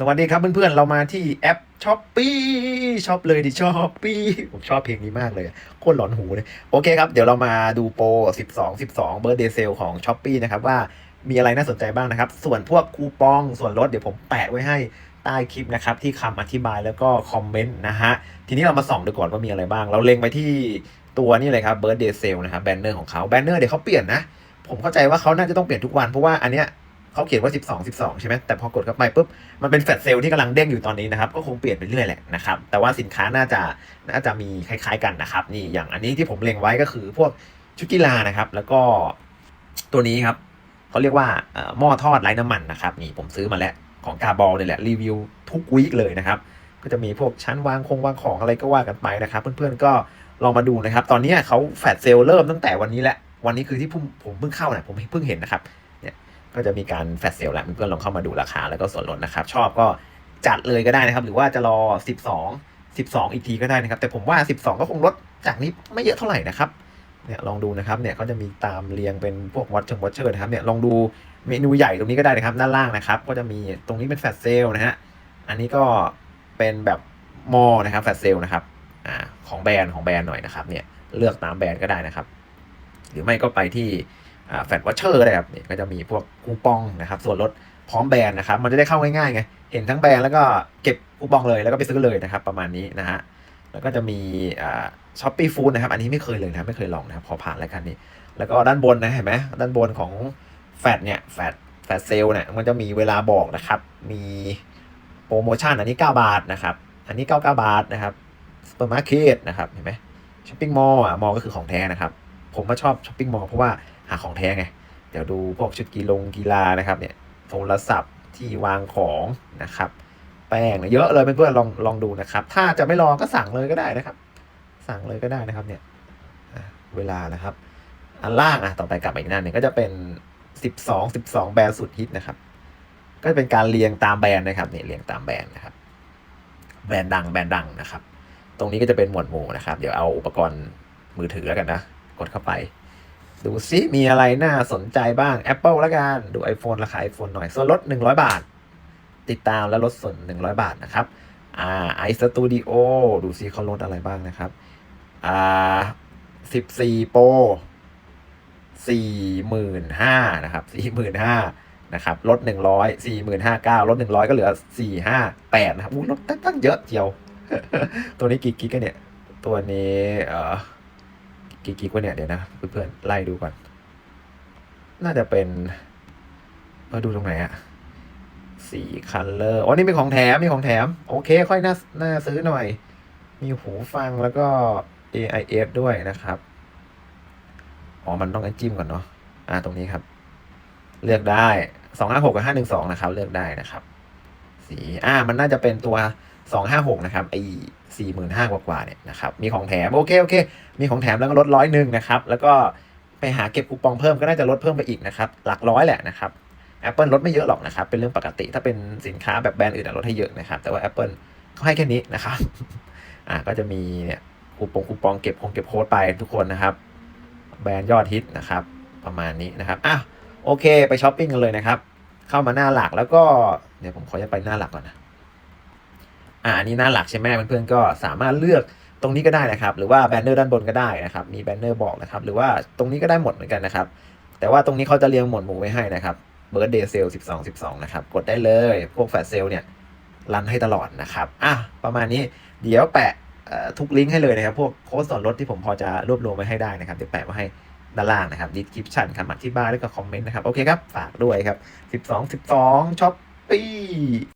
สวัสดีครับเพื่อนๆ เรามาที่แอปช้อปปี้ช็อปเลยดิช้อปปี้ผมชอบเพลงนี้มากเลยโคตรหลอนหูเลยโอเคครับ เดี๋ยวเรามาดูโปร 12 12 Birthday Sale ของ s h อ p e e นะครับ ว่ามีอะไรน่าสนใจบ้างนะครับ ส่วนพวกคูปองส่วนลดเดี๋ยวผมแปะไว้ให้ใต้คลิปนะครับ ที่คำอธิบายแล้วก็คอมเมนต์นะฮะ ทีนี้เรามาส่องดูก่อนว่ามีอะไรบ้าง เราเล็งไปที่ตัวนี่เลยครับ Birthday Sale นะครับแบนเนอร์ของเขาแบนเนอร์เดี๋ยวเขาเปลี่ยนนะผมเข้าใจว่าเขาน่าจะต้องเปลี่ยนทุกวันเพราะว่าอันเนี้ย เขาเขียนว่า 12 12 ใช่ไหมแต่พอกดเข้าไปปุ๊บ มันเป็นแฟลชเซลล์ที่กำลังเด้งอยู่ตอนนี้นะครับ ก็คงเปลี่ยนไปเรื่อยแหละนะครับ แต่ว่าสินค้าน่าจะน่าจะมีคล้ายๆกันนะครับ นี่อย่างอันนี้ที่ผมเล็งไว้ก็คือพวกชุดกีฬานะครับ แล้วก็ตัวนี้ครับเขาเรียกว่าหม้อทอดไร้น้ำมันนะครับ นี่ผมซื้อมาแล้วของกาบอลเนี่ยแหละรีวิวทุกวีคเลยนะครับ ก็จะมีพวกชั้นวางคงวางของอะไรก็ว่ากันไปนะครับ เพื่อนๆก็ลองมาดูนะครับ ตอนนี้เขาแฟลชเซลล์เริ่มตั้งแต่วันนี้แหละวันนี้คือที่ผมผมเพิ่งเข้านะผมเพิ่งเห็นนะครับ ก็จะมีการแฟลชเซลล์แหล้วเพื่อนลองเข้ามาดูราคาแล้วก็ส่วนลดนะครับ ชอบก็จัดเลยก็ได้นะครับ หรือว่าจะรอ 12 12 อีกทีก็ได้นะครับ แต่ผมว่า 12 ก็คงลดจากนี้ไม่เยอะเท่าไหร่นะครับเนี่ยลองดูนะครับเนี่ยเขาจะมีตามเรียงเป็นพวกวัตชงวัตเชอร์นะครับเนี่ยลองดูเมนูใหญ่ตรงนี้ก็ได้นะครับด้านล่างนะครับ ก็จะมีตรงนี้เป็นแฟลชเซลล์นะฮะอันนี้ก็เป็นแบบมอนะครับแฟลชเซลล์นะครับอ่าของแบรนด์ของแบรนด์หน่อยนะครับเนี่ยเลือกตามแบรนด์ก็ได้นะครับ หรือไม่ก็ไปที่ แฟดวอชเชอร์นะครับเนี่ก็จะมีพวกคูปองนะครับ ส่วนลดพร้อมแบรนด์นะครับ มันจะได้เข้าง่ายๆไง เห็นทั้งแบรนด์แล้วก็เก็บคูปองเลยแล้วก็ไปซื้อเลยนะครับ ประมาณนี้นะฮะ แล้วก็จะมีช้อปปี้ฟู้ดนะครับ อันนี้ไม่เคยเลยนะไม่เคยลองนะครับ พอผ่านแล้วกันนี่แล้วก็ด้านบนนะเห็นไหมด้านบนของแฟดเนี่ยแฟดแฟดเซลเนี่ยมันจะมีเวลาบอกนะครับ มีโปรโมชั่นอันนี้ 9 บาทนะครับ อันนี้ 99 บาทนะครับซูเปอร์มาร์เก็ตนะครับเห็นไหมช้อปปิ้งมอลล์อะมอล์ก็คือของแท้นะครับ ผมก็ชอบช้อปปิ้งมอลล์เพราะว่า หาของแท้ไง เดี๋ยวดูพวกชุดกีฬงกีฬานะครับเนี่ยโทรศัพท์ที่วางของนะครับ แป้งเยอะเลยเพื่อนๆลองลองดูนะครับ ถ้าจะไม่ลองก็สั่งเลยก็ได้นะครับ สั่งเลยก็ได้นะครับเนี่ยเวลานะครับ อันล่างอะต่อไปกลับมาอีกหน้าหนึ่งก็จะเป็น 12 12 แบรนด์สุดฮิตนะครับ ก็จะเป็นการเรียงตามแบรนด์นะครับเนี่ยเรียงตามแบรนด์นะครับ แบรนด์ดังแบรนด์ดังนะครับ ตรงนี้ก็จะเป็นหมวดหมู่นะครับ เดี๋ยวเอาอุปกรณ์มือถือแล้วกันนะ กดเข้าไป ดูซิมีอะไรน่าสนใจบ้าง Apple ล้วกัน ดู iPhone ราคา iPhone หน่อย ส่วนลด 100 บาท ติดตามและลดส่วน 100 บาทนะครับอ่า iStudio ดูซิเขาลดอะไรบ้างนะครับอ่า14 Pro 45,000นะครับ45,000นะครับลด100 45,900ลด100ก็เหลือ458นะครับอู้ลดตั้งเยอะเจียว ตัวนี้กี่กิกกันเนี่ย ตัวนี้เออ กี่กิกวะเนี่ยเดี๋ยวนะเพื่อนๆไล่ดูก่อน น่าจะเป็นเออดูตรงไหนอะสีคัลเลอร์อ๋อนี่เป็นของแถมมีของแถม โอเค ค่อยน่าน่าซื้อหน่อย มีหูฟังแล้วก็ AIF ด้วยนะครับ อ๋อ มันต้องอจิ้มก่อนเนาะอ่าตรงนี้ครับ เลือกได้สองห้าหกกับห้าหนึ่งสองนะครับ เลือกได้นะครับ สีอ่ามันน่าจะเป็นตัว สองห้าหกนะครับไอ้สี่หมื่นห้ากว่าเนี่ยนะครับมีของแถมโอเคโอเค มีของแถมแล้วก็ลดร้อยหนึ่งนะครับแล้วก็ไปหาเก็บคูปองเพิ่มก็น่าจะลดเพิ่มไปอีกนะครับหลักร้อยแหละนะครับ Apple ลดไม่เยอะหรอกนะครับ เป็นเรื่องปกติถ้าเป็นสินค้าแบบแบรนด์อื่นอะลดให้เยอะนะครับ แต่ว่า Apple เขาให้แค่นี้นะครับอ่าก็จะมีเนี่ยคูปองคูปองเก็บคงเก็บโค้ดไปทุกคนนะครับ แบรนด์ยอดฮิตนะครับ ประมาณนี้นะครับอะโอเค ไปช้อปปิ้งกันเลยนะครับ เข้ามาหน้าหลักแล้วก็เดี๋ยวผมขอจะไปหน้าหลักก่อนนะ อ่าอันนี้หน้าหลักใช่ไหมเพื่อนๆก็สามารถเลือกตรงนี้ก็ได้นะครับ หรือว่าแบนเนอร์ด้านบนก็ได้นะครับ มีแบนเนอร์บอกนะครับ หรือว่าตรงนี้ก็ได้หมดเหมือนกันนะครับ แต่ว่าตรงนี้เขาจะเรียงหมวดหมู่ไว้ให้นะครับเบิร์ดเดย์เซล12 12นะครับ กดได้เลย พวกแฟลชเซลเนี่ยรันให้ตลอดนะครับ อะ ประมาณนี้ เดี๋ยวแปะทุกลิงก์ให้เลยนะครับ พวกโค้ดส่วนลดที่ผมพอจะรวบรวมไว้ให้ได้นะครับ เดี๋ยวแปะไว้ให้ด้านล่างนะครับดีคริปชันคำอธิบายแล้วก็คอมเมนต์นะครับ โอเคครับ ฝากด้วยครับ 12 12ช้อปปี้